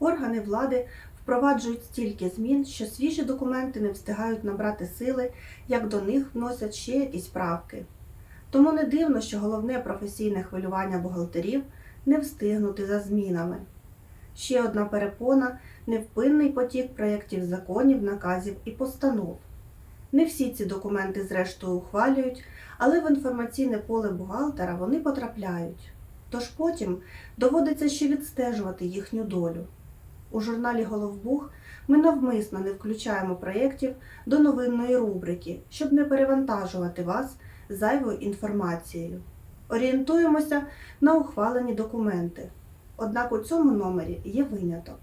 Органи влади впроваджують стільки змін, що свіжі документи не встигають набрати сили, як до них вносять ще якісь правки. Тому не дивно, що головне професійне хвилювання бухгалтерів не встигнути за змінами. Ще одна перепона невпинний потік проєктів законів, наказів і постанов. Не всі ці документи, зрештою, ухвалюють, але в інформаційне поле бухгалтера вони потрапляють. Тож потім доводиться ще відстежувати їхню долю. У журналі Головбух ми навмисно не включаємо проєктів до новинної рубрики, щоб не перевантажувати вас зайвою інформацією. Орієнтуємося на ухвалені документи. Однак у цьому номері є виняток.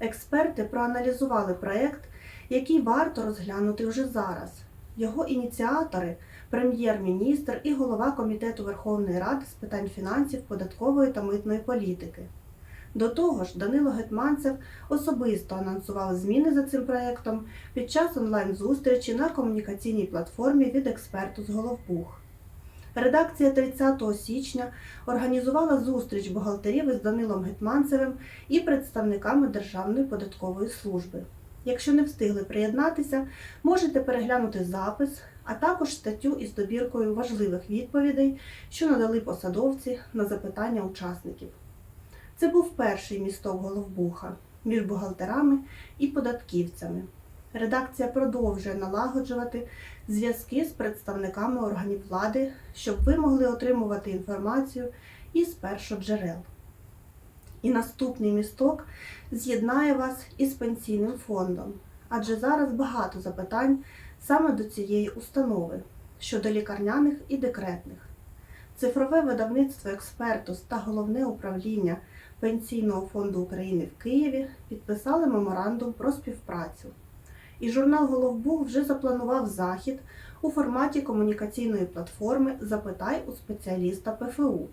Експерти проаналізували проєкт, який варто розглянути вже зараз. Його ініціатори прем'єр-міністр і голова Комітету Верховної Ради з питань фінансів, податкової та митної політики. До того ж, Данило Гетманцев особисто анонсував зміни за цим проєктом під час онлайн-зустрічі на комунікаційній платформі від експерту з Головбух. Редакція 30 січня організувала зустріч бухгалтерів із Данилом Гетманцевим і представниками Державної податкової служби. Якщо не встигли приєднатися, можете переглянути запис, а також статтю із добіркою важливих відповідей, що надали посадовці на запитання учасників. Це був перший місток Головбуха між бухгалтерами і податківцями. Редакція продовжує налагоджувати зв'язки з представниками органів влади, щоб ви могли отримувати інформацію із першоджерел. І наступний місток з'єднає вас із пенсійним фондом, адже зараз багато запитань саме до цієї установи щодо лікарняних і декретних. Цифрове видавництво експертус та головне управління Пенсійного фонду України в Києві підписали меморандум про співпрацю. І журнал Головбух вже запланував захід у форматі комунікаційної платформи Запитай у спеціаліста ПФУ.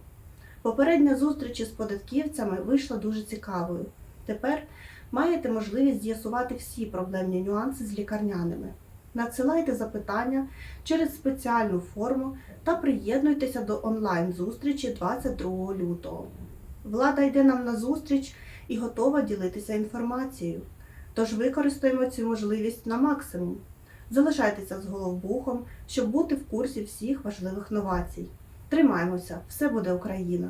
Попередня зустріч із податківцями вийшла дуже цікавою. Тепер маєте можливість з'ясувати всі проблемні нюанси з лікарняними. Надсилайте запитання через спеціальну форму та приєднуйтеся до онлайн-зустрічі 22 лютого. Влада йде нам на зустріч і готова ділитися інформацією. Тож використаємо цю можливість на максимум. Залишайтеся з головбухом, щоб бути в курсі всіх важливих новацій. Тримаємося, все буде Україна!